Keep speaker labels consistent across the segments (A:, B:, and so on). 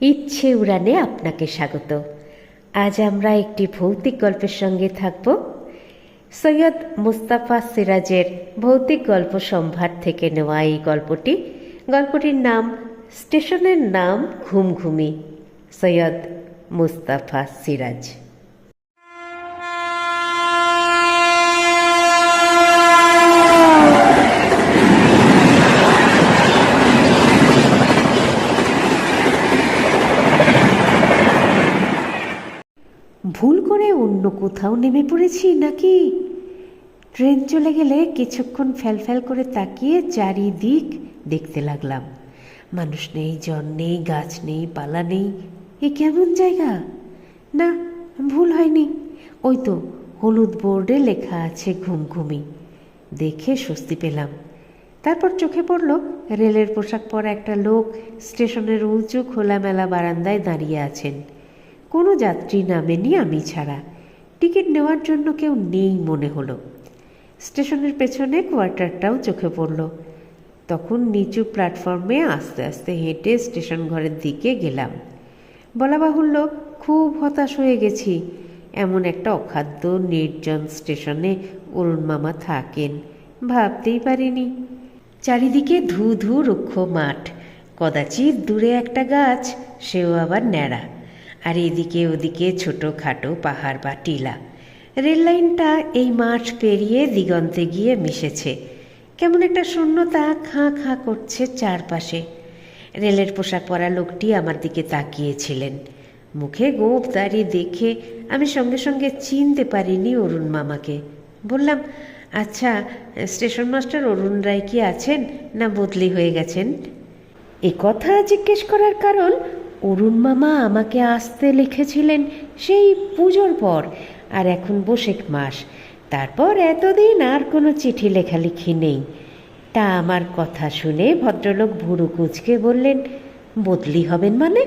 A: ইচ্ছে উড়ানে আপনাকে স্বাগত। আজ আমরা একটি ভৌতিক গল্পের সঙ্গে থাকব। সৈয়দ মুস্তাফা সিরাজের ভৌতিক গল্প সম্ভার থেকে নেওয়া এই গল্পটি। গল্পটির নাম, স্টেশনের নাম ঘুমঘুমি, সৈয়দ মুস্তাফা সিরাজ। ভুল করে অন্য কোথাও নেমে পড়েছি নাকি? ট্রেন চলে গেলে কিছুক্ষণ ফ্যালফ্যাল করে তাকিয়ে চারিদিক দেখতে লাগলাম। মানুষ নেই, জন নেই, গাছ নেই, পালা নেই। এ কেমন জায়গা? না, ভুল হয়নি। ওই তো হলুদ বোর্ডে লেখা আছে ঘুমঘুমি। দেখে স্বস্তি পেলাম। তারপর চোখে পড়ল রেলের পোশাক পরা একটা লোক স্টেশনের উঁচু খোলামেলা বারান্দায় দাঁড়িয়ে আছেন। কোনো যাত্রী নামেনি আমি ছাড়া। টিকিট নেওয়ার জন্য কেউ নেই মনে হলো। স্টেশনের পেছনে কোয়ার্টারটাও চোখে পড়ল। তখন নিচু প্ল্যাটফর্মে আস্তে আস্তে হেঁটে স্টেশন ঘরের দিকে গেলাম। বলা বাহুল্য খুব হতাশ হয়ে গেছি। এমন একটা অখাদ্য, নির্জন স্টেশনে অরুণ মামা থাকেন, ভাবতেই পারিনি। চারিদিকে ধু ধু রুক্ষ মাঠ, কদাচিৎ দূরে একটা গাছ, সেও আবার ন্যাড়া। আর এদিকে ওদিকে ছোট খাটো পাহাড় বা টিলা। রেললাইনটা এই মাঠ পেরিয়ে দিগন্তে গিয়ে মিশেছে। কেমন একটা শূন্যতা খাঁ খাঁ করছে চারপাশে। রেলের পোশাক পরা লোকটি আমার দিকে তাকিয়েছিলেন। মুখে গোপ দাঁড়িয়ে দেখে আমি সঙ্গে সঙ্গে চিনতে পারিনি অরুণ মামাকে। বললাম আচ্ছা স্টেশন মাস্টার অরুণ রায় কি আছেন না বদলি হয়ে গেছেন? এ কথা জিজ্ঞেস করার কারণ অরুণ মামা আমাকে আসতে লিখেছিলেন সেই পুজোর পর, আর এখন বসেক মাস। তারপর এতদিন আর কোনো চিঠি লেখালেখি নেই। তা আমার কথা শুনে ভদ্রলোক ভুরু কুচকে বললেন, বদলি হবেন মানে?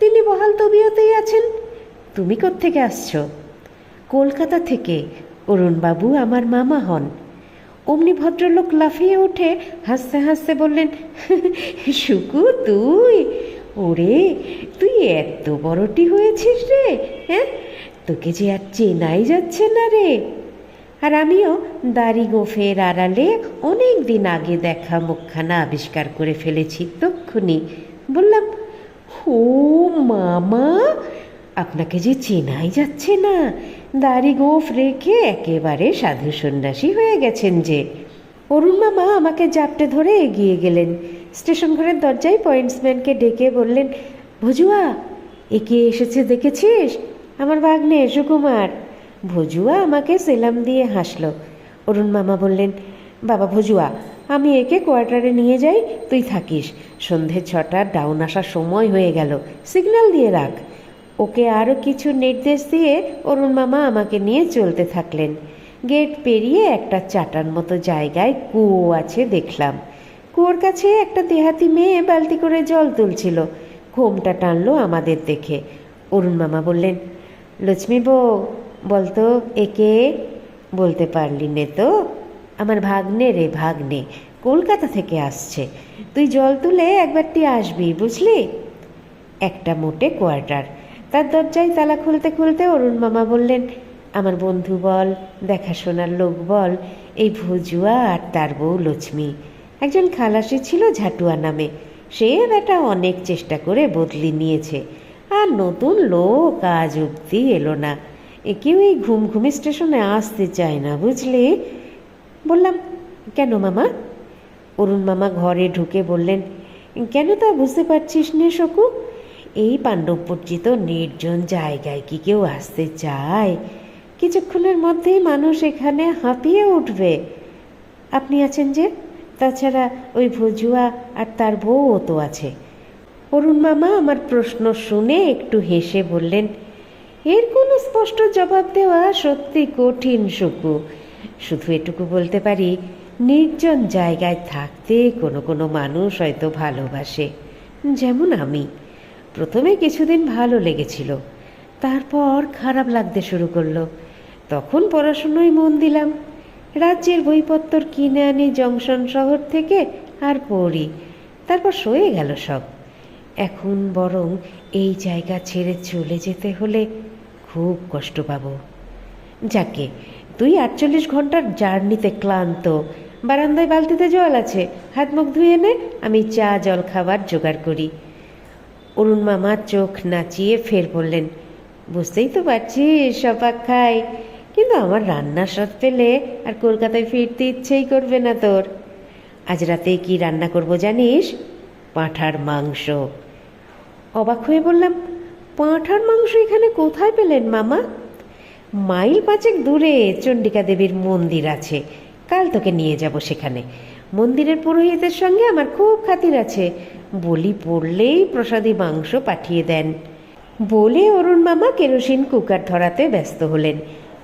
A: তিনি বহাল তবিয়তেই আছেন? তুমি কোত্থেকে আসছো? কলকাতা থেকে, অরুণবাবু আমার মামা হন। অমনি ভদ্রলোক লাফিয়ে উঠে হাসতে হাসতে বললেন, শুকু, তুই? ওরে, তুই এত বড়টি হয়েছিস রে হ্যাঁ? তোকে যে আর চেনাই যাচ্ছে না রে। আর আমিও দাড়ি গোফের আড়ালে অনেক দিন আগে দেখা মুখখানা আবিষ্কার করে ফেলেছি, তক্ষুনি। বললাম ও মামা, আপনাকে যে চেনাই যাচ্ছে না, দাড়ি গোফ রেখে একেবারে সাধু সন্ন্যাসী হয়ে গেছেন যে। অরুণ মামা আমাকে জাপটে ধরে এগিয়ে গেলেন। স্টেশন ঘরের দরজায় পয়েন্টসম্যানকে ডেকে বললেন, ভজুয়া, একে এসেছে দেখেছিস? আমার ভাগ্নে সুকুমার। ভজুয়া আমাকে সেলাম দিয়ে হাসলো। অরুণ মামা বললেন, বাবা ভজুয়া, আমি একে কোয়ার্টারে নিয়ে যাই, তুই থাকিস। সন্ধে ছটার ডাউন আসার সময় হয়ে গেল। সিগন্যাল দিয়ে রাখ। ওকে আরও কিছু নির্দেশ দিয়ে অরুণ মামা আমাকে নিয়ে চলতে থাকলেন। গেট পেরিয়ে একটা চাটার মতো জায়গায় কুয়ো আছে দেখলাম। কুয়োর কাছে একটা দেহাতি মেয়ে বালতি করে জল তুলছিল। ঘোমটা টানলো আমাদের দেখে। অরুণ মামা বললেন, লক্ষ্মী বউ, বলতো, একে বলতে পারলি নে তো। আমার ভাগ্নে রে ভাগ্নে, কলকাতা থেকে আসছে। তুই জল তুলে একবারটি আসবি, বুঝলি? একটা মোটে কোয়ার্টার। তার দরজায় তালা খুলতে খুলতে অরুণ মামা বললেন, আমার বন্ধু বল, দেখাশোনার লোক বল, এই ভুজুয়া আর তার বউ লক্ষ্মী। একজন খালাসি ছিল ঝাটুয়া নামে। সে বেটা অনেক চেষ্টা করে বদলি নিয়েছে। আর নতুন লোক আজ অব্দি এলো না। কেউ এই ঘুম ঘুমি স্টেশনে আসতে চায় না, বুঝলে? বললাম, কেন মামা? অরুণ মামা ঘরে ঢুকে বললেন, কেন তা বুঝতে পারছিস নে শকু এই পাণ্ডবপর্যিত নির্জন জায়গায় কি কেউ আসতে চায়? কিছুক্ষণের মধ্যেই মানুষ এখানে হাঁপিয়ে উঠবে। আপনি আছেন যে? তাছাড়া ওই ভজুয়া আর তার বউও তো আছে। অরুণ মামা আমার প্রশ্ন শুনে একটু হেসে বললেন, এর কোনো স্পষ্ট জবাব দেওয়া সত্যি কঠিন, সুকু। শুধু এটুকু বলতে পারি, নির্জন জায়গায় থাকতে কোনো কোনো মানুষ হয়তো ভালোবাসে, যেমন আমি। প্রথমে কিছুদিন ভালো লেগেছিল, তারপর খারাপ লাগতে শুরু করল। তখন পড়াশুনোয় মন দিলাম। রাজ্যের বইপত্তর কিনে আনি জংশন শহর থেকে আর পড়ি। তারপর সয়ে গেল সব। এখন বরং এই জায়গা ছেড়ে চলে যেতে হলে খুব কষ্ট পাবো। যাকে তুই আটচল্লিশ ঘণ্টার জার্নিতে ক্লান্ত। বারান্দায় বালতিতে জল আছে, হাত মুখ ধুয়ে নে আমি চা, জল খাবার জোগাড় করি। অরুণ মামা চোখ নাচিয়ে ফের বললেন, বুঝতেই তো পারছিস সপাক খাই। কিন্তু আমার রান্নার স্বাদ পেলে আর কলকাতায় ফিরতে ইচ্ছেই করবে না তোর। আজ রাতে কি রান্না করব জানিস? পাঁঠার মাংস। অবাক হয়ে বললাম, পাঁঠার মাংস এখানে কোথায় পেলেন মামা? মাইল পাঁচেক দূরে চণ্ডিকা দেবীর মন্দির আছে। কাল তোকে নিয়ে যাব সেখানে। মন্দিরের পুরোহিতের সঙ্গে আমার খুব খাতির আছে। বলি পড়লেই প্রসাদী মাংস পাঠিয়ে দেন। বলে অরুণ মামা কেরোসিন কুকার ধরাতে ব্যস্ত হলেন।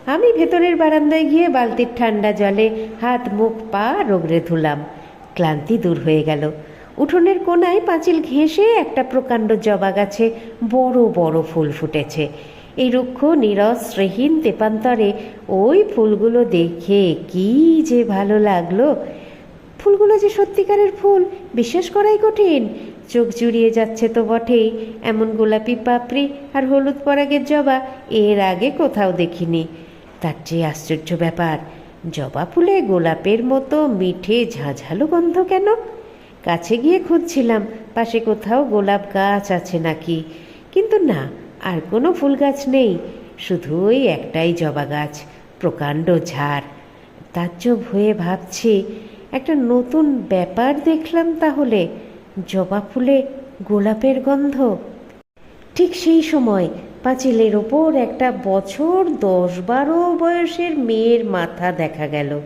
A: আমি ভেতরের বারান্দায় গিয়ে বালতির ঠান্ডা জলে হাত, মুখ, পা রোগড়ে ধুলাম। ক্লান্তি দূর হয়ে গেল। উঠোনের কোনায় পাঁচিল ঘেঁষে একটা প্রকাণ্ড জবা গাছে বড় বড় ফুল ফুটেছে। এই রুক্ষ, নিরস, শ্রেহীন তেপান্তরে ওই ফুলগুলো দেখে কি যে ভালো লাগল। ফুলগুলো যে সত্যিকারের ফুল, বিশ্বাস করাই কঠিন। চোখ জুড়িয়ে যাচ্ছে তো বটেই, এমন গোলাপি পাপড়ি আর হলুদ পরাগের জবা, এর আগে কোথাও দেখিনি। তার চেয়ে আশ্চর্য ব্যাপার, জবা ফুলে গোলাপের মতো মিঠে ঝাঁঝালো গন্ধ কেন? কাছে গিয়ে খুঁজছিলাম, পাশে কোথাও গোলাপ গাছ আছে নাকি? কিন্তু না, আর কোনো ফুল গাছ নেই, শুধু ওই একটাই জবা গাছ, প্রকাণ্ড ঝাড়। তাজ্জব হয়ে ভাবছি, একটা নতুন ব্যাপার দেখলাম তাহলে, জবা ফুলে গোলাপের গন্ধ। ঠিক সেই সময় পাঁচিলের ওপর একটা বছর দশ বারো বয়সের মেয়ের মাথা দেখা গেল।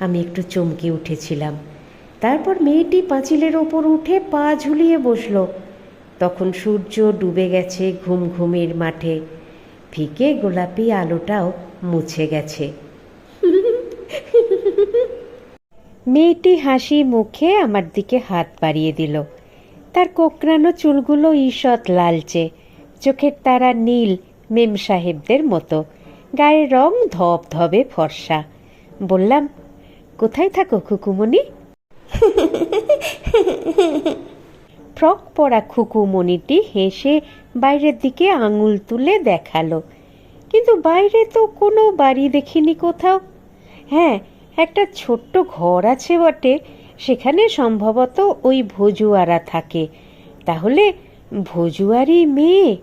A: আমি একটু চমকে উঠেছিলাম। তারপর মেয়েটি পাঁচিলের ওপর উঠে পা ঝুলিয়ে বসল। তখন সূর্য ডুবে গেছে ঘুম ঘুমের মাঠে। ফিকে গোলাপি আলোটাও মুছে গেছে। মেয়েটি হাসি মুখে আমার দিকে হাত বাড়িয়ে দিল। তার কোকড়ানো চুলগুলো ঈষৎ লালচে। চোখের তারা নীল মেম সাহেবদের মতো। গায়ের রং ধবধবে ফর্সা। বললাম কোথায় থাকো খুকুমণি? ফ্রক পরা খুকুমণিটি হেসে বাইরের দিকে আঙুল তুলে দেখাল। কিন্তু বাইরে তো কোনো বাড়ি দেখিনি কোথাও। হ্যাঁ একটা ছোট্ট ঘর আছে বটে সেখানে সম্ভবত ওই ভজুয়ারা থাকে। তাহলে ভজুয়ারি মেয়ে?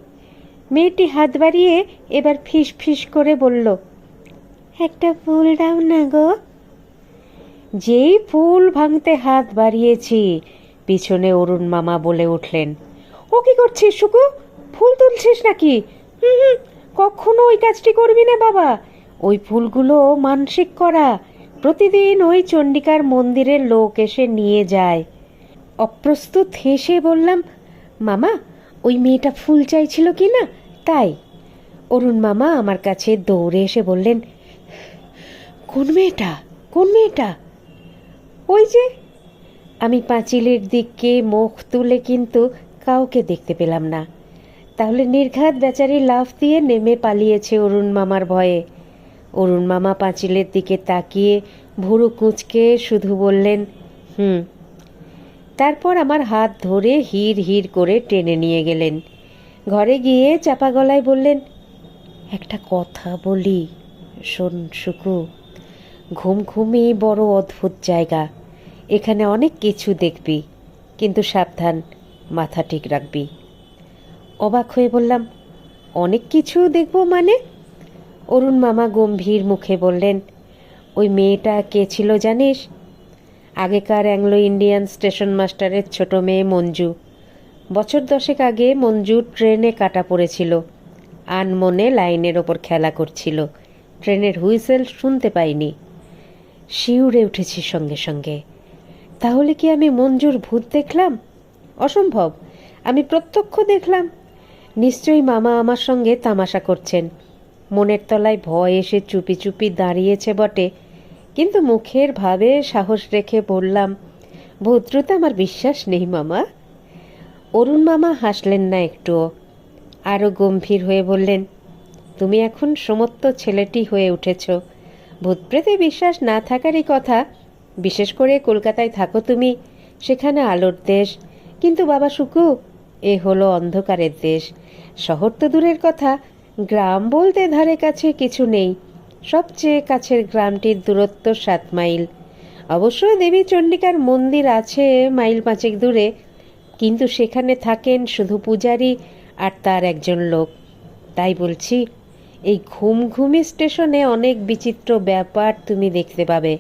A: মেয়েটি হাত বাড়িয়ে এবার ফিস ফিস করে বলল, একটা ফুল দাও না গো। যেই ফুল ভাঙতে হাত বাড়িয়েছি, পিছনে অরুণ মামা বলে উঠলেন, ও কি করছিস শুকু? ফুল তুলছিস নাকি? হুম হুম, কখনো ওই কাজটি করবি না বাবা। ওই ফুলগুলো মানসিক করা। প্রতিদিন ওই চণ্ডিকার মন্দিরের লোক এসে নিয়ে যায়। অপ্রস্তুত হেসে বললাম, মামা, ওই মেয়েটা ফুল চাইছিল কি না? তাই? অরুণ মামা আমার কাছে দৌড়ে এসে বললেন, কোন মেয়েটা? কোন মেয়েটা? ওই যে? আমি পাঁচিলের দিকে মুখ তুলে কিন্তু কাউকে দেখতে পেলাম না। তাহলে নির্ঘাত বেচারি লাফ দিয়ে নেমে পালিয়েছে অরুণ মামার ভয়ে। অরুণ মামা পাঁচিলের দিকে তাকিয়ে ভুরু কুঁচকে শুধু বললেন, হুম। তারপর আমার হাত ধরে হির হির করে টেনে নিয়ে গেলেন। ঘরে গিয়ে চাপা গলায় বললেন, একটা কথা বলি, শোন সুকু ঘুম ঘুমি বড় অদ্ভুত জায়গা। এখানে অনেক কিছু দেখবি, কিন্তু সাবধান, মাথা ঠিক রাখবি। অবাক হয়ে বললাম, অনেক কিছু দেখব মানে? অরুণ মামা গম্ভীর মুখে বললেন, ওই মেয়েটা কে ছিল জানিস? আগেকার অ্যাংলো ইন্ডিয়ান স্টেশন মাস্টারের ছোট মেয়ে মঞ্জু। বছর দশেক আগে মঞ্জু ট্রেনে কাটা পড়েছিল। আনমনে লাইনের ওপর খেলা করছিল। ট্রেনের হুইসেল শুনতে পাইনি। শিউরে উঠেছি সঙ্গে সঙ্গে। তাহলে কি আমি মঞ্জুর ভূত দেখলাম? অসম্ভব। আমি প্রত্যক্ষ দেখলাম। নিশ্চয়ই মামা আমার সঙ্গে তামাশা করছেন। মনের তলায় ভয় এসে চুপি চুপি দাঁড়িয়েছে বটে। কিন্তু মুখের ভাবে সাহস রেখে বললাম ভদ্রতা আমার বিশ্বাস নেই মামা। অরুণ মামা হাসলেন না একটুও, আরও গম্ভীর হয়ে বললেন, তুমি এখন সমস্ত ছেলেটি হয়ে উঠেছ। ভূতপ্রেতে বিশ্বাস না থাকারই কথা, বিশেষ করে কলকাতায় থাকো তুমি, সেখানে আলোর দেশ। কিন্তু বাবা সুকু এ হলো অন্ধকারের দেশ। শহর তো দূরের কথা, গ্রাম বলতে ধারে কাছে কিছু নেই। সবচেয়ে কাছের গ্রামটির দূরত্ব সাত মাইল। অবশ্য দেবী চণ্ডিকার মন্দির আছে মাইল পাঁচেক দূরে কিন্তু সেখানে থাকেন শুধু পূজারি আর তার একজন লোক। তাই বলছি, এই ঘুমঘুমি স্টেশনে অনেক বিচিত্র ব্যাপার তুমি দেখতে পাবে।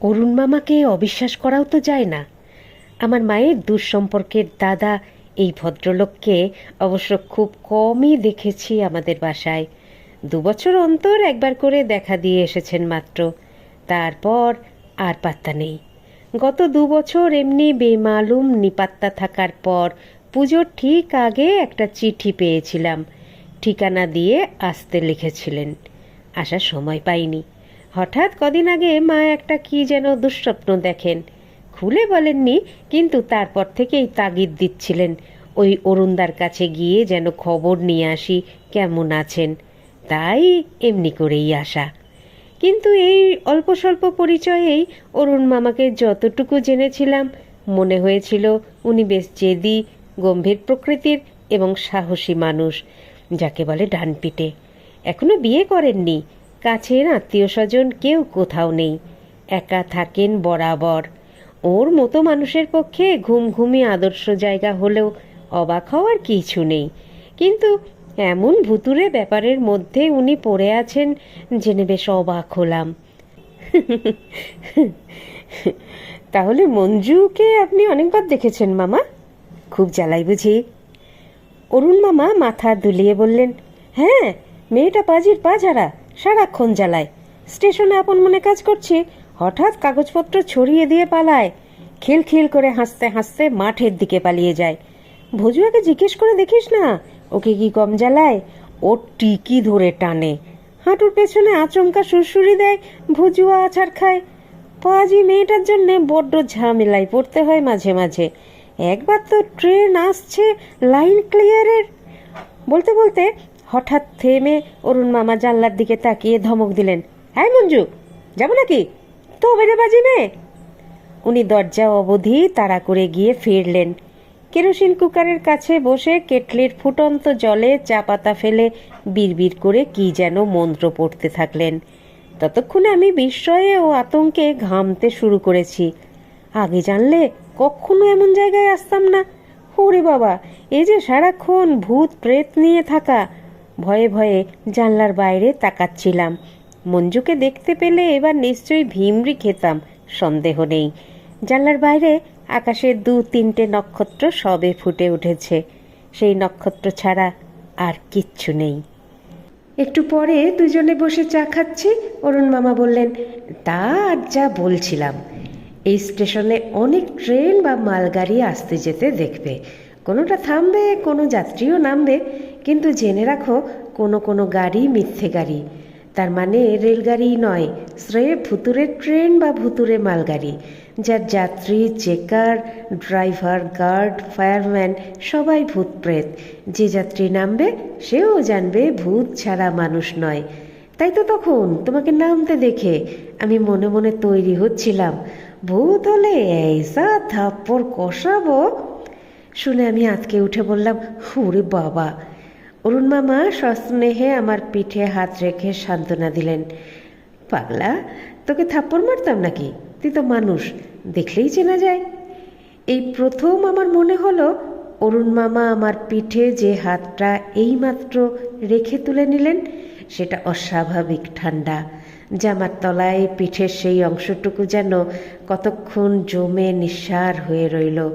A: অরুণ মামাকে অবিশ্বাস করাও তো যায় না। আমার মায়ের দুঃসম্পর্কের দাদা এই ভদ্রলোককে অবশ্য খুব কমই দেখেছি আমাদের বাসায়। দুবছর অন্তর একবার করে দেখা দিয়ে এসেছেন মাত্র। তারপর আর পাত্তা নেই। গত দু বছর এমনি বেমালুম নিপাত্তা থাকার পর পুজোর ঠিক আগে একটা চিঠি পেয়েছিলাম। ঠিকানা দিয়ে আসতে লিখেছিলেন। আসার সময় পাইনি। হঠাৎ কদিন আগে মা একটা কি যেন দুঃস্বপ্ন দেখেন। খুলে বলেননি, কিন্তু তারপর থেকেই তাগিদ দিচ্ছিলেন। ওই অরুণদার কাছে গিয়ে যেন খবর নিয়ে আসি, কেমন আছেন? তাই এমনি করেই আসা। কিন্তু এই অল্প স্বল্প পরিচয়েই অরুণ মামাকে যতটুকু জেনেছিলাম, মনে হয়েছিল উনি বেশ জেদি, গম্ভীর প্রকৃতির এবং সাহসী মানুষ, যাকে বলে ডানপিটে। এখনও বিয়ে করেননি, কাছের আত্মীয় স্বজন কেউ কোথাও নেই, একা থাকেন বরাবর। ওর মতো মানুষের পক্ষে ঘুম ঘুমি আদর্শ জায়গা হলেও অবাক হওয়ার কিছু নেই। কিন্তু এমন ভুতুরে ব্যাপারের মধ্যে উনি পড়ে আছেন জেনে বেশ অবাক হলাম। তাহলে মঞ্জুকে আপনি অনেকবার দেখেছেন, মামা? খুব জ্বালাই বুঝি। অরুণ মামা মাথা দুলিয়ে বললেন হ্যাঁ মেয়েটা পাজির পা ঝাড়া, সারাক্ষণ জ্বালায়। স্টেশনে আপন মনে কাজ করছে, হঠাৎ কাগজপত্র ছড়িয়ে দিয়ে পালায়। খিলখিল করে হাসতে হাসতে মাঠের দিকে পালিয়ে যায়। ভজুয়াকে জিজ্ঞেস করে দেখিস না ওকে কি কম জ্বালায়? ও টিকি ধরে টানে। হাঁটুর পেছনে আচমকা সুরসুরি দেয়, ভুজুয়া আছাড় খায়। পাজি মেয়েটার জন্য বড্ড ঝামেলায় পড়তে হয় মাঝে মাঝে। একবার তো ট্রেন আসছে লাইন ক্লিয়ারের। বলতে বলতে হঠাৎ থেমে অরুণ মামা জানলার দিকে তাকিয়ে ধমক দিলেন হ্যাঁ মঞ্জু, যাব নাকি? তো বেড়ে বাজি মেয়ে? উনি দরজা অবধি তাড়া করে গিয়ে ফিরলেন। কেরোসিন কুকারের কাছে বসে কেটলির ফুটন্ত জলে চা পাতা ফেলে বিড়বিড় করে কি যেন মন্ত্র পড়তে থাকলেন। ততক্ষণে আমি বিস্ময়ে ও আতঙ্কে ঘামতে শুরু করেছি। আগে জানলে কখনো এমন জায়গায় আসতাম না। ওরে বাবা এই যে সারাক্ষণ ভূত প্রেত নিয়ে থাকা। ভয়ে ভয়ে জানলার বাইরে তাকাচ্ছিলাম। মঞ্জুকে দেখতে পেলে এবার নিশ্চয়ই ভিমরি খেতাম, সন্দেহ নেই। জানলার বাইরে আকাশের দু তিনটে নক্ষত্র সবে ফুটে উঠেছে। সেই নক্ষত্র ছাড়া আর কিচ্ছু নেই। একটু পরে দুজনে বসে চা খাচ্ছি। অরুণ মামা বললেন, তা আর যা বলছিলাম। এই স্টেশনে অনেক ট্রেন বা মালগাড়ি আসতে যেতে দেখবে। কোনোটা থামবে, কোনো যাত্রীও নামবে। কিন্তু জেনে রাখো, কোনো কোনো গাড়ি মিথ্যে গাড়ি। তার মানে রেলগাড়ি নয় শ্রেয় ভুতুরে ট্রেন বা ভুতুরে মালগাড়ি। যার যাত্রী, চেকার, ড্রাইভার, গার্ড, ফায়ারম্যান সবাই ভূত প্রেত যে যাত্রী নামবে, সেও জানবে ভূত ছাড়া মানুষ নয়। তাই তো তখন তোমাকে নামতে দেখে আমি মনে মনে তৈরি হচ্ছিলাম। ভূত হলে এইসা থাপ্পড় কষাবো। শুনে আমি আতকে উঠে বললাম, ওরে বাবা। অরুণ মামা সস্নেহে আমার পিঠে হাত রেখে সান্ত্বনা দিলেন, পাগলা, তোকে থাপ্পড় মারতাম নাকি? তুই তো মানুষ, দেখলেই চেনা যায়। এই প্রথম আমার মনে হলো, অরুণ মামা আমার পিঠে যে হাতটা এইমাত্র রেখে তুলে নিলেন, সেটা অস্বাভাবিক ঠান্ডা। জামার তলায় পিঠের সেই অংশটুকু যেন কতক্ষণ জমে নিঃসার হয়ে রইল।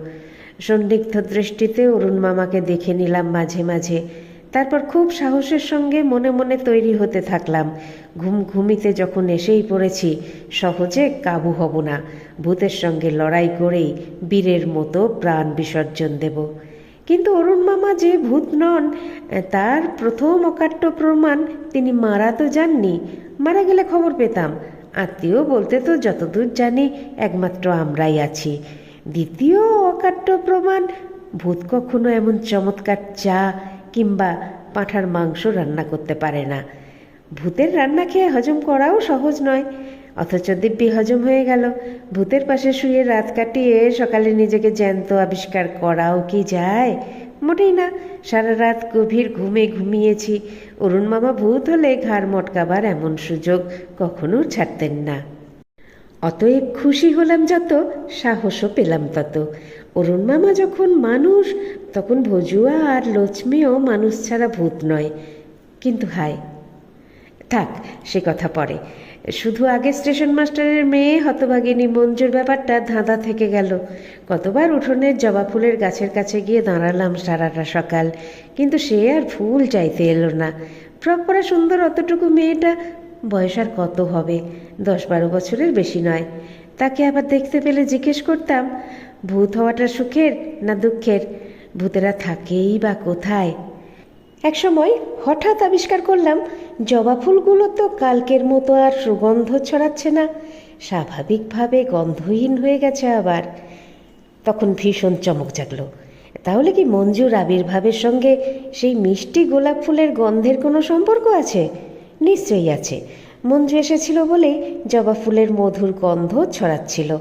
A: সন্দিগ্ধ দৃষ্টিতে অরুণ মামাকে দেখে নিলাম মাঝে মাঝে। তারপর খুব সাহসের সঙ্গে মনে মনে তৈরি হতে থাকলাম। ঘুম ঘুমিতে যখন এসেই পড়েছি, সহজে কাবু হব না। ভূতের সঙ্গে লড়াই করেই বীরের মতো প্রাণ বিসর্জন দেব। কিন্তু অরুণ মামা যে ভূত নন, তার প্রথম অকাট্য প্রমাণ তিনি মারা তো যাননি, মারা গেলে খবর পেতাম। আত্মীয় বলতে তো যতদূর জানি একমাত্র আমরাই আছি। দ্বিতীয় অকাট্য প্রমাণ, ভূত কখনো এমন চমৎকার চা কিংবা পাঁঠার মাংস রান্না করতে পারে না। ভূতের রান্না খেয়ে হজম করাও সহজ নয়। অথচ দিব্যি হজম হয়ে গেল। ভূতের পাশে শুয়ে রাত কাটিয়ে সকালে নিজেকে জ্যান্ত আবিষ্কার করাও কি যায়? মোটেই না। সারা রাত গভীর ঘুমে ঘুমিয়েছি। অরুণ মামা ভূত হলে ঘাড় মটকাবার এমন সুযোগ কখনো ছাড়তেন না। অতএব খুশি হলাম যত, সাহসও পেলাম তত। অরুণ মামা যখন মানুষ, তখন ভজুয়া আর লক্ষ্মীও মানুষ ছাড়া ভূত নয়। কিন্তু হায়, থাক, সে কথা পরে। শুধু আগে স্টেশন মাস্টারের মেয়ে হতভাগিনী মঞ্জুর ব্যাপারটা ধাঁধা থেকে গেল। কতবার উঠোনের জবা ফুলের গাছের কাছে গিয়ে দাঁড়ালাম সারাটা সকাল। কিন্তু সে আর ফুল চাইতে এলো না। ফ্রক পরা সুন্দর অতটুকু মেয়েটা বয়স আর কত হবে? দশ বারো বছরের বেশি নয়। তাকে আবার দেখতে পেলে জিজ্ঞেস করতাম ভূত হওয়াটা সুখের না দুঃখের? ভূতেরা থাকেই বা কোথায়? একসময় হঠাৎ আবিষ্কার করলাম, জবা ফুলগুলো তো কালকের মতো আর সুগন্ধ ছড়াচ্ছে না। স্বাভাবিকভাবে গন্ধহীন হয়ে গেছে আবার। তখন ভীষণ চমক জাগলো। তাহলে কি মঞ্জুর আবির্ভাবের সঙ্গে সেই মিষ্টি গোলাপ ফুলের গন্ধের কোনো সম্পর্ক আছে? নিশ্চয়ই আছে। মঞ্জু এসেছিল বলেই জবা ফুলের মধুর গন্ধ ছড়াচ্ছিল।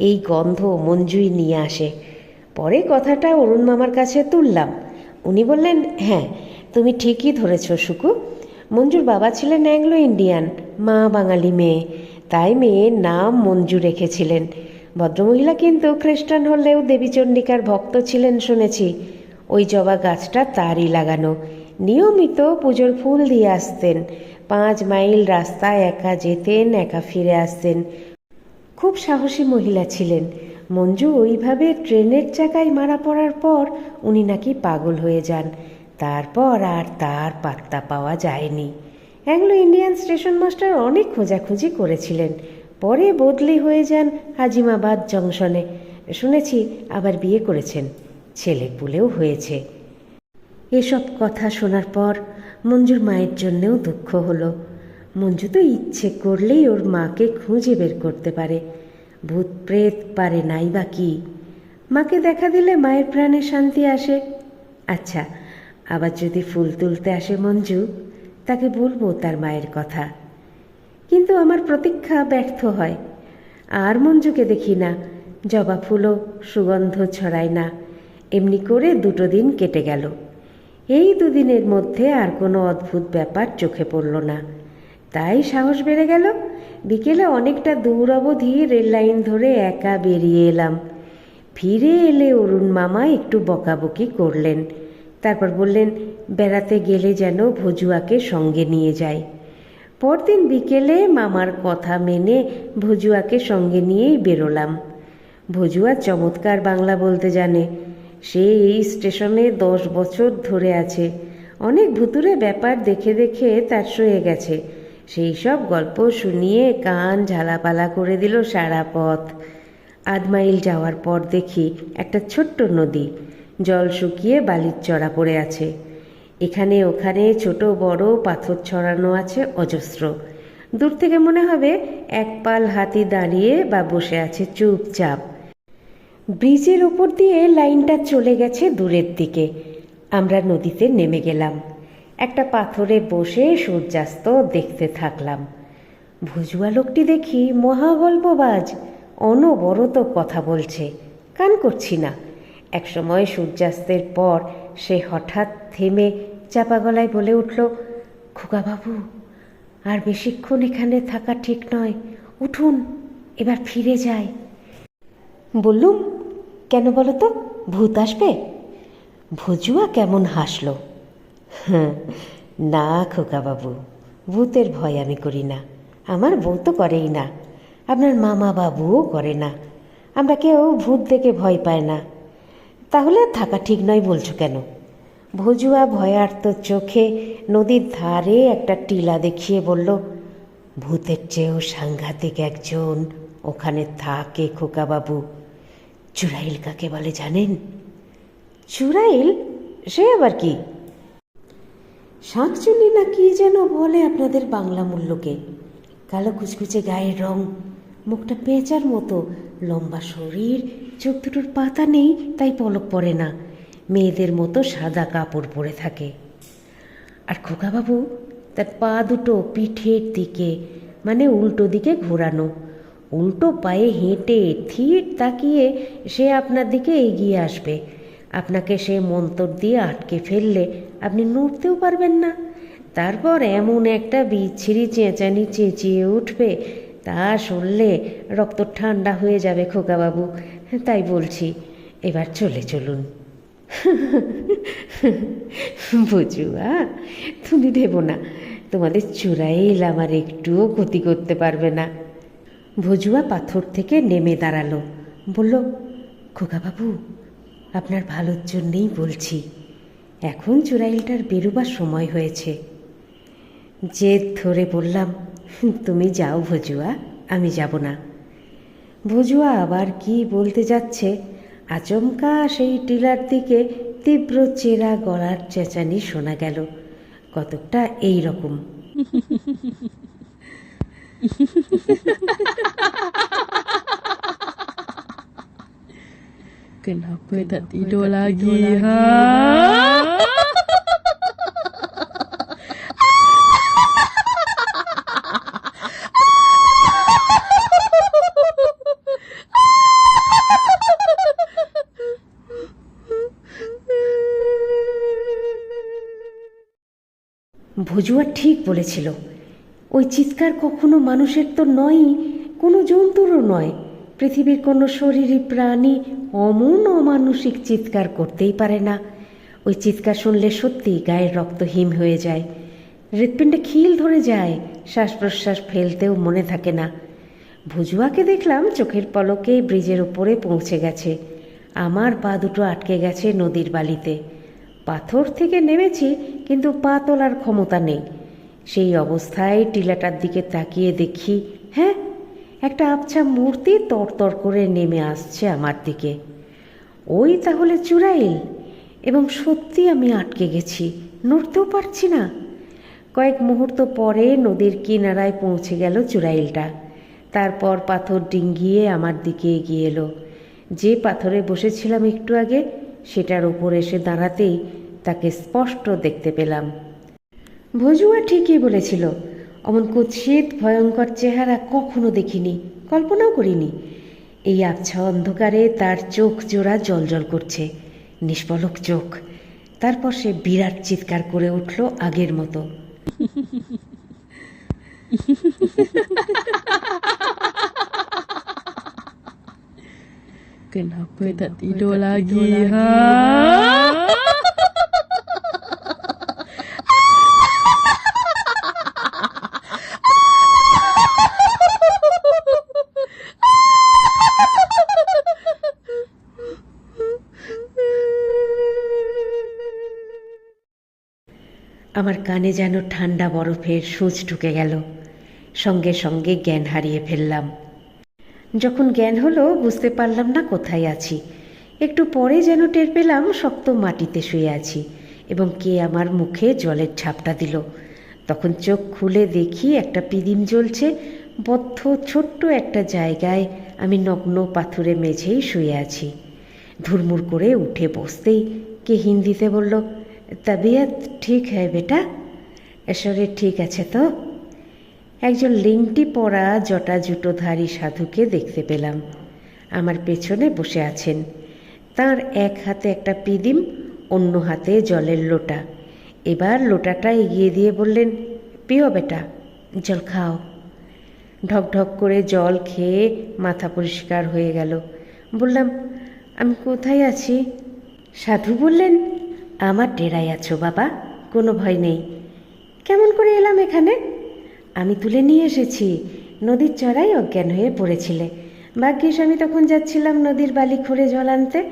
A: এই গন্ধ মঞ্জুই নিয়ে আসে। পরে কথাটা অরুণ মামার কাছে তুললাম। উনি বললেন হ্যাঁ তুমি ঠিকই ধরেছ সুকু মঞ্জুর বাবা ছিলেন অ্যাংলো ইন্ডিয়ান, মা বাঙালি মেয়ে। তাই মেয়ের নাম মঞ্জু রেখেছিলেন। ভদ্রমহিলা কিন্তু খ্রিস্টান হলেও দেবীচণ্ডিকার ভক্ত ছিলেন শুনেছি। ওই জবা গাছটা তারই লাগানো। নিয়মিত পুজোর ফুল দিয়ে আসতেন। পাঁচ মাইল রাস্তায় একা যেতেন, একা ফিরে আসতেন। খুব সাহসী মহিলা ছিলেন। মঞ্জু ওইভাবে ট্রেনের চাকায় মারা পড়ার পর উনি নাকি পাগল হয়ে যান। তারপর আর তার পাত্তা পাওয়া যায়নি। অ্যাংলো ইন্ডিয়ান স্টেশন মাস্টার অনেক খোঁজাখুঁজি করেছিলেন। পরে বদলি হয়ে যান হাজিমাবাদ জংশনে। শুনেছি আবার বিয়ে করেছেন। ছেলে পুলেও হয়েছে। এসব কথা শোনার পর মঞ্জুর মায়ের জন্যেও দুঃখ হলো। মঞ্জু তো ইচ্ছে করলেই ওর মাকে খুঁজে বের করতে পারে। ভূত প্রেত পারে নাই বা কি? মাকে দেখা দিলে মায়ের প্রাণে শান্তি আসে। আচ্ছা আবার যদি ফুল তুলতে আসে মঞ্জু, তাকে বলব তার মায়ের কথা। কিন্তু আমার প্রতীক্ষা ব্যর্থ হয়। আর মঞ্জুকে দেখি না, জবা ফুলও সুগন্ধ ছড়ায় না। এমনি করে দুটো দিন কেটে গেল। এই দুদিনের মধ্যে আর কোনো অদ্ভুত ব্যাপার চোখে পড়ল না। তাই সাহস বেড়ে গেল। বিকেলে অনেকটা দূর অবধি রেল লাইন ধরে একা বেরিয়ে এলাম। ফিরে এলে অরুণ মামা একটু বকাবকি করলেন। তারপর বললেন, বেড়াতে গেলে যেন ভজুয়াকে সঙ্গে নিয়ে যায় পরদিন বিকেলে মামার কথা মেনে ভজুয়াকে সঙ্গে নিয়েই বেরোলাম। ভজুয়া চমৎকার বাংলা বলতে জানে। সে এই স্টেশনে দশ বছর ধরে আছে। অনেক ভুতুরে ব্যাপার দেখে দেখে তার সয়ে গেছে। সেই সব গল্প শুনিয়ে কান ঝালাপালা করে দিল সারা পথ। আধ মাইল যাওয়ার পর দেখি একটা ছোট্ট নদী, জল শুকিয়ে বালির চড়া পড়ে আছে। এখানে ওখানে ছোট বড় পাথর ছড়ানো আছে অজস্র। দূর থেকে মনে হবে এক পাল হাতি দাঁড়িয়ে বা বসে আছে চুপচাপ। ব্রিজের ওপর দিয়ে লাইনটা চলে গেছে দূরের দিকে। আমরা নদীতে নেমে গেলাম। একটা পাথরে বসে সূর্যাস্ত দেখতে থাকলাম। ভুজুয়া লোকটি দেখি মহাগল্পবাজ অনবরত কথা বলছে, কান করছি না। একসময় সূর্যাস্তের পর সে হঠাৎ থেমে চাপা গলায় বলে উঠল, খোকাবাবু, আর বেশিক্ষণ এখানে থাকা ঠিক নয়, উঠুন, এবার ফিরে যায় বললুম, কেন বলো তো, ভূত আসবে? ভজুয়া কেমন হাসলো। না খোকাবাবু ভূতের ভয় আমি করি না। আমার বউ তো করেই না। আপনার মামা বাবুও করে না। আমরা কেউ ভূত দেখে ভয় পায় না। তাহলে থাকা ঠিক নয় বলছো কেন? ভজুয়া ভয়ার্ত চোখে নদীর ধারে একটা টিলা দেখিয়ে বলল, ভূতের চেয়েও সাংঘাতিক একজন ওখানে থাকে খোকাবাবু চুরাইল কাকে বলে জানেন? চুড়াইল সে আবার কি? শাঁকচুনি না কি যেন বলে আপনাদের বাংলা মূল্যকে? কালো কুচকুচে গায়ের রং, মুখটা পেঁচার মতো, লম্বা শরীর, চোখ দুটোর পাতা নেই, তাই পলক পড়ে না। মেয়েদের মতো সাদা কাপড় পরে থাকে। আর খোকাবাবু, তার পা দুটো পিঠের দিকে মানে উল্টো দিকে ঘোরানো। উল্টো পায়ে হেঁটে থির তাকিয়ে সে আপনার দিকে এগিয়ে আসবে। আপনাকে সে মন্তর দিয়ে আটকে ফেললে আপনি নড়তেও পারবেন না। তারপর এমন একটা বিচ্ছিরি চেঁচানি চেঁচিয়ে উঠবে, তা শুনলে রক্ত ঠান্ডা হয়ে যাবে খোকাবাবু। তাই বলছি, এবার চলে চলুন। বুঝুয়া, তুমি ভেবো না, তোমাদের চূড়াইল আমার একটুও ক্ষতি করতে পারবে না। ভজুয়া পাথর থেকে নেমে দাঁড়াল, বলল, খোকাবাবু, আপনার ভালোর জন্যেই বলছি। এখন চূড়াইলটার বেরোবার সময় হয়েছে। জেদ ধরে বললাম, তুমি যাও ভজুয়া, আমি যাব না। ভজুয়া আবার কি বলতে যাচ্ছে? আচমকা সেই টিলার দিকে তীব্র চেরা গলার চেঁচানি শোনা গেল। কতকটা এই রকম।
B: Kenapa tak tidur lagi, ha?
A: ভজুয়া ঠিক বলেছিল ওই চিৎকার কখনো মানুষের তো নয়ই কোনো জন্তুরও নয়। পৃথিবীর কোনো শরীরী প্রাণী অমন অমানসিক চিৎকার করতেই পারে না। ওই চিৎকার শুনলে সত্যি গায়ের রক্ত হিম হয়ে যায়। হৃৎপিণ্ডে খিল ধরে যায় শ্বাস প্রশ্বাস ফেলতেও মনে থাকে না। ভুজুয়াকে দেখলাম চোখের পলকে ব্রিজের ওপরে পৌঁছে গেছে। আমার পা দুটো আটকে গেছে নদীর বালিতে। পাথর থেকে নেমেছি, কিন্তু পা তোলার ক্ষমতা নেই। সেই অবস্থায় টিলাটার দিকে তাকিয়ে দেখি হ্যাঁ একটা আবছা মূর্তি তরতর করে নেমে আসছে আমার দিকে। ওই তাহলে চূড়াইল, এবং সত্যি আমি আটকে গেছি, নড়তেও পারছি না। কয়েক মুহূর্ত পরে নদীর কিনারায় পৌঁছে গেল চূড়াইলটা। তারপর পাথর ডিঙ্গিয়ে আমার দিকে এগিয়ে এলো। যে পাথরে বসেছিলাম একটু আগে, সেটার উপর এসে দাঁড়াতেই তাকে স্পষ্ট দেখতে পেলাম। ভজুয়া ঠিকই বলেছিল অমন কুৎসিত ভয়ঙ্কর চেহারা কখনো দেখিনি কল্পনাও করিনি। এই আবছা অন্ধকারে তার চোখ জোড়া জলজল করছে নিষ্পলক চোখ। তারপর সে বিরাট চিৎকার করে উঠল আগের মতো।
B: Kenapa tak tidur lagi, ha?
A: আমার কানে যেন ঠান্ডা বরফের সূচ ঢুকে গেল। সঙ্গে সঙ্গে জ্ঞান হারিয়ে ফেললাম। যখন জ্ঞান হলো, বুঝতে পারলাম না কোথায় আছি। একটু পরে যেন টের পেলাম, শক্ত মাটিতে শুয়ে আছি এবং কে আমার মুখে জলের ঝাপটা দিল। তখন চোখ খুলে দেখি একটা পিদিম জ্বলছে। বদ্ধ, ছোট্ট একটা জায়গায় আমি নগ্ন পাথুরে মেঝেই শুয়ে আছি। ধুরমুর করে উঠে বসতেই কে হিন্দিতে বলল তবিয়ত ঠিক হ্যায় বেটা শরীর ঠিক আছে তো? একজন লিংটি পরা জটা জুটোধারী সাধুকে দেখতে পেলাম। আমার পেছনে বসে আছেন। তার এক হাতে একটা পিদিম, অন্য হাতে জলের লোটা। এবার লোটাটা এগিয়ে দিয়ে বললেন, পিও বেটা, জল খাও। ঢক ঢক করে জল খেয়ে মাথা পরিষ্কার হয়ে গেল। বললাম, আমি কোথায় আছি? সাধু বললেন আমার ডেরায় আছো, বাবা। কোনো ভয় নেই। কেমন করে এলাম এখানে? আমি তুলে নিয়ে এসেছি। নদীর চড়াই অজ্ঞান হয়ে পড়েছিলে। ভাগ্যিস আমি তখন যাচ্ছিলাম নদীর বালি খুঁড়ে জল আনতে।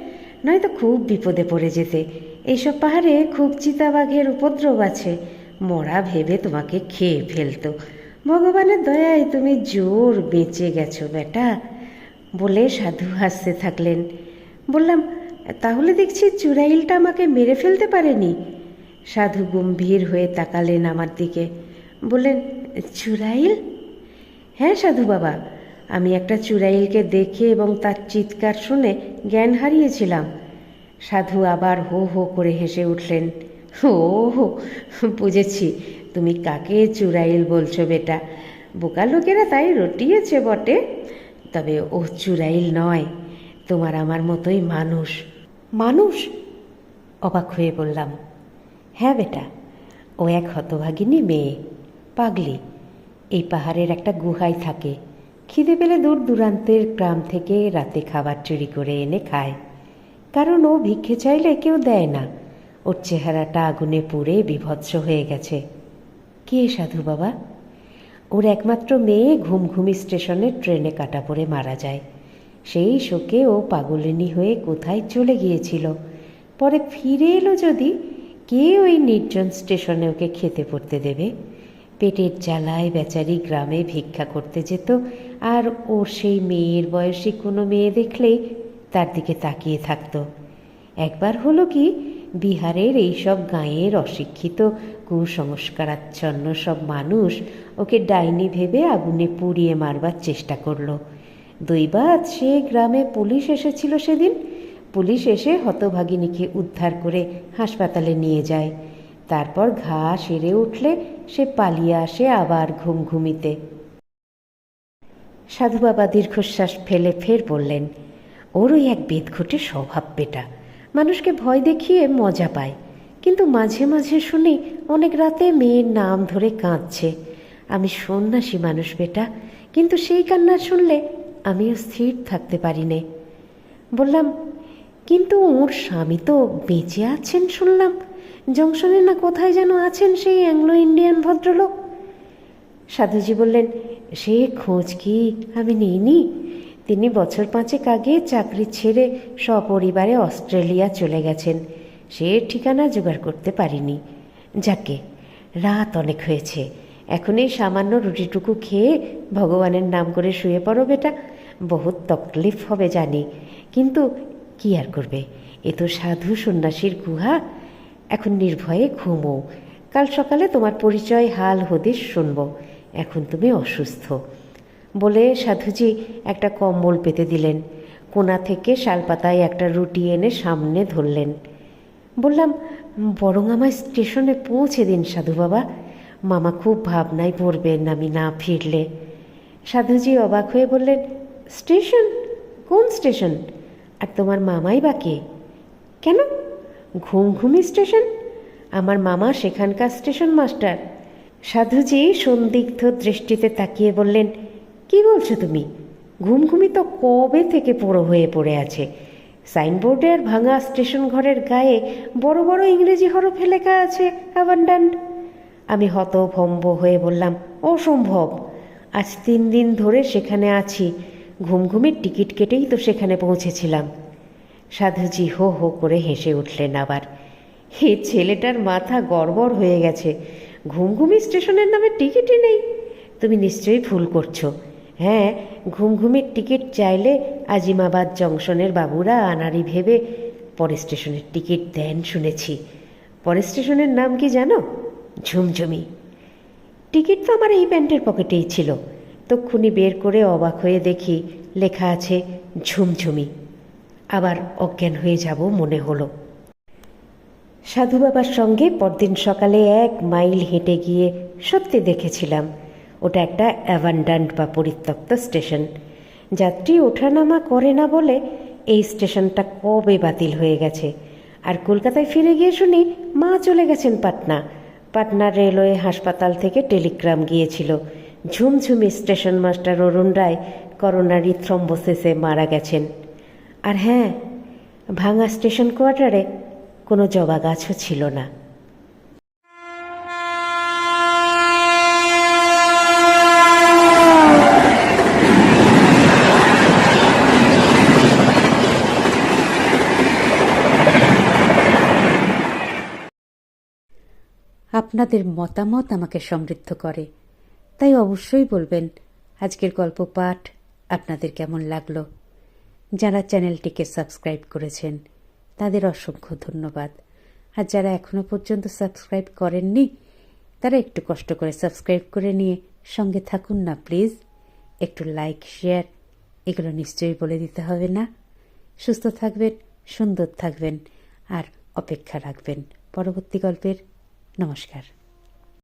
A: নয়তো খুব বিপদে পড়ে যেতে। এইসব পাহাড়ে খুব চিতাবাঘের উপদ্রব আছে। মরা ভেবে তোমাকে খেয়ে ফেলতো। ভগবানের দয়ায় তুমি জোর বেঁচে গেছো, বেটা। বলে সাধু হাসতে থাকলেন। বললাম তাহলে দেখছি চুরাইলটা আমাকে মেরে ফেলতে পারেনি। সাধু গম্ভীর হয়ে তাকালেন আমার দিকে। বললেন, চুরাইল? হ্যাঁ সাধু বাবা, আমি একটা চুরাইলকে দেখে এবং তার চিৎকার শুনে জ্ঞান হারিয়েছিলাম। সাধু আবার হো হো করে হেসে উঠলেন ও হো, বুঝেছি, তুমি কাকে চুরাইল বলছো বেটা? বোকা লোকেরা তাই রটিয়েছে বটে। তবে ও চুরাইল নয়, তোমার আমার মতোই মানুষ। মানুষ? অবাক হয়ে বললাম হ্যাঁ বেটা, ও এক হতভাগিনী মেয়ে, পাগলি। এই পাহাড়ের একটা গুহায় থাকে। খিদে পেলে দূর দূরান্তের গ্রাম থেকে রাতে খাবার চুরি করে এনে খায়। কারণ ও ভিক্ষে চাইলে কেউ দেয় না। ওর চেহারাটা আগুনে পুড়ে বিভৎস হয়ে গেছে। কে সাধু বাবা? ওর একমাত্র মেয়ে ঘুমঘুমি স্টেশনে ট্রেনে কাটা পড়ে মারা যায়। সেই শোকে ও পাগলিনী হয়ে কোথায় চলে গিয়েছিল? পরে ফিরে এলো যদি, কে ওই নির্জন স্টেশনে ওকে খেতে পড়তে দেবে? পেটের জ্বালায় বেচারি গ্রামে ভিক্ষা করতে যেত, আর ওর সেই মেয়ের বয়সী কোনো মেয়ে দেখলেই তার দিকে তাকিয়ে থাকতো। একবার হলো কি, বিহারের এইসব গাঁয়ের অশিক্ষিত, কুসংস্কারাচ্ছন্ন সব মানুষ ওকে ডাইনি ভেবে আগুনে পুড়িয়ে মারবার চেষ্টা করল। দৈবাত সে গ্রামে পুলিশ এসেছিল সেদিন। পুলিশ এসে হতভাগিনীকে উদ্ধার করে হাসপাতালে নিয়ে যায়। তারপর ঘা সেরে উঠলে সে পালিয়ে আসে আবার ঘুমঘুমিতে। সাধু বাবা দীর্ঘশ্বাস ফেলে ফের বললেন, ওর ওই এক বেদঘটে স্বভাব বেটা। মানুষকে ভয় দেখিয়ে মজা পায়। কিন্তু মাঝে মাঝে শুনি অনেক রাতে মেয়ের নাম ধরে কাঁদছে। আমি সন্ন্যাসী মানুষ বেটা, কিন্তু সেই কান্না শুনলে আমিও স্থির থাকতে পারি নে বললাম, কিন্তু ওর স্বামী তো বেঁচে আছেন শুনলাম। জংশনে না কোথায় যেন আছেন সেই অ্যাংলো ইন্ডিয়ান ভদ্রলোক? সাধুজি বললেন, সে খোঁজ কি আমি নিইনি। তিনি বছর পাঁচেক আগে চাকরি ছেড়ে সপরিবারে অস্ট্রেলিয়া চলে গেছেন। সে ঠিকানা জোগাড় করতে পারিনি। যাকে, রাত অনেক হয়েছে। এখন এই সামান্য রুটিটুকু খেয়ে ভগবানের নাম করে শুয়ে পড়ো বেটা। বহুত তকলিফ হবে জানি। কিন্তু কি আর করবে? এ তো সাধু সন্ন্যাসীর গুহা। এখন নির্ভয়ে ঘুমো। কাল সকালে তোমার পরিচয় হাল হদিস শুনব। এখন তুমি অসুস্থ। বলে সাধুজি একটা কম্বল পেতে দিলেন। কোনা থেকে শালপাতায় একটা রুটি এনে সামনে ধরলেন। বললাম, বরং আমায় স্টেশনে পৌঁছে দিন সাধু বাবা। মামা খুব ভাবনায় পড়বেন আমি না ফিরলে। সাধুজি অবাক হয়ে বললেন স্টেশন? কোন স্টেশন? আর তোমার মামাই বা কে? কেন? ঘুমঘুমি স্টেশন? আমার মামা সেখানকার স্টেশন মাস্টার। সাধুজি সন্দিগ্ধ দৃষ্টিতে তাকিয়ে বললেন, কি বলছো তুমি? ঘুমঘুমি তো কবে থেকে পুরো হয়ে পড়ে আছে? সাইনবোর্ডে আর ভাঙা স্টেশন ঘরের গায়ে বড় বড় ইংরেজি হরফে লেখা আছে অ্যাবান্ডান্ট আমি হতভম্ব হয়ে বললাম, অসম্ভব। আজ তিন দিন ধরে সেখানে আছি। ঘুমঘুমির টিকিট কেটেই তো সেখানে পৌঁছেছিলাম। সাধুজি হো হো করে হেসে উঠলেন আবার। হে ছেলেটার মাথা গড়বড় হয়ে গেছে। ঘুমঘুমি স্টেশনের নামে টিকিটই নেই। তুমি নিশ্চয়ই ভুল করছ। হ্যাঁ ঘুমঘুমির টিকিট চাইলে আজিমাবাদ জংশনের বাবুরা আনারি ভেবে পরে স্টেশনের টিকিট দেন শুনেছি। পরে স্টেশনের নাম কি জানো? ঝুমঝুমি। টিকিট তো আমার এই প্যান্টের পকেটেই ছিল। তক্ষুনি বের করে অবাক হয়ে দেখি লেখা আছে ঝুমঝুমি। আবার অজ্ঞান হয়ে যাব মনে হলো। সাধু বাবার সঙ্গে পরদিন সকালে এক মাইল হেঁটে গিয়ে সত্যি দেখেছিলাম। ওটা একটা অ্যাভান্ডান্ট বা পরিত্যক্ত স্টেশন। যাত্রী ওঠানামা করে না বলে এই স্টেশনটা কবে বাতিল হয়ে গেছে? আর কলকাতায় ফিরে গিয়ে শুনি মা চলে গেছেন পাটনা। পাটনার রেলওয়ে হাসপাতাল থেকে টেলিগ্রাম গিয়েছিল। Jhumjhumi station master Arun Roy coronary থ্রম্বোসিসে মারা গেছেন। আর হ্যাঁ ভাঙা স্টেশন কোয়ার্টারে কোনো জবা গাছও ছিল না। আপনাদের মতামত আমাকে সমৃদ্ধ করে। তাই অবশ্যই বলবেন, আজকের গল্প পাঠ আপনাদের কেমন লাগল? যারা চ্যানেলটিকে সাবস্ক্রাইব করেছেন, তাদের অসংখ্য ধন্যবাদ। আর যারা এখনও পর্যন্ত সাবস্ক্রাইব করেননি, তারা একটু কষ্ট করে সাবস্ক্রাইব করে নিয়ে সঙ্গে থাকুন না, প্লিজ। একটু লাইক, শেয়ার, এগুলো নিশ্চয়ই বলে দিতে হবে না। সুস্থ থাকবেন, সুন্দর থাকবেন, আর অপেক্ষা রাখবেন। পরবর্তী গল্পের নমস্কার।